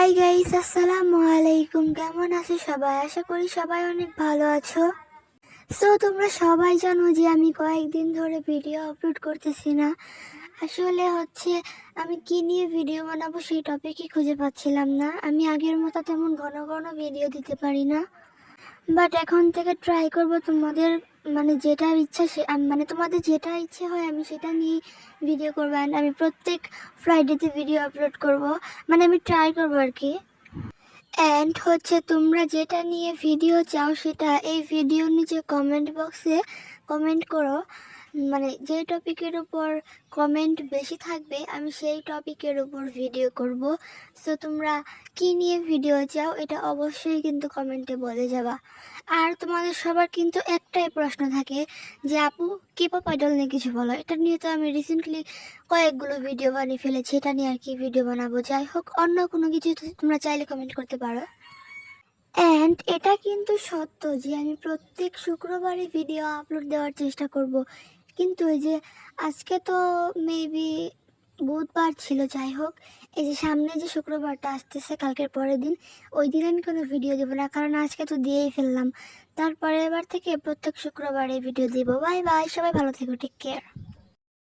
Hi guys আসসালামু আলাইকুম কেমন আছো সবাই? আশা করি সবাই অনেক ভালো আছো। সো তোমরা সবাই জানো যে আমি কয়েকদিন ধরে ভিডিও আপলোড করতেছি না। আসলে হচ্ছে, আমি কি নিয়ে ভিডিও বানাবো সেই টপিকই খুঁজে পাচ্ছিলাম না। আমি আগের মতো তেমন ঘন ঘন ভিডিও দিতে পারি না। বাট এখন থেকে ট্রাই করব তোমাদের মানে যেটা ইচ্ছা সে মানে তোমাদের যেটা ইচ্ছে হয় আমি সেটা নিয়ে ভিডিও করব। অ্যান্ড আমি প্রত্যেক ফ্রাইডেতে ভিডিও আপলোড করব। মানে আমি ট্রাই করব আর কি। অ্যান্ড হচ্ছে তোমরা যেটা নিয়ে ভিডিও চাও সেটা এই ভিডিও নিচে কমেন্ট বক্সে কমেন্ট করো। মানে যে টপিকের উপর কমেন্ট বেশি থাকবে, আমি সেই টপিকের উপর ভিডিও করব। সো তোমরা কি নিয়ে ভিডিও চাও, এটা অবশ্যই কিন্তু কমেন্টে বলে যাবা। আর তোমাদের সবার কিন্তু একটাই প্রশ্ন থাকে যে, আপু কে পপ আইডল নিয়ে কিছু বলো? এটা নিয়ে তো আমি রিসেন্টলি কয়েকগুলো ভিডিও বানিয়ে ফেলেছি, এটা নিয়ে আর কি ভিডিও বানাবো। যাই হোক, অন্য কোনো কিছু তোমরা চাইলে কমেন্ট করতে পারো। অ্যান্ড এটা কিন্তু সত্য যে, আমি প্রত্যেক শুক্রবারে ভিডিও আপলোড দেওয়ার চেষ্টা করব। কিন্তু এই যে আজকে তো মেবি বুধবার ছিল যাই হোক এই যে সামনে যে শুক্রবারটা আসতেছে, কালকের পরের দিন, ওই দিন আমি কোনো ভিডিও দেবো না, কারণ আজকে তো দিয়েই ফেললাম। তারপরে এবার থেকে প্রত্যেক শুক্রবারে ভিডিও দিব। বাই বাই সবাই ভালো থেকো টেক কেয়ার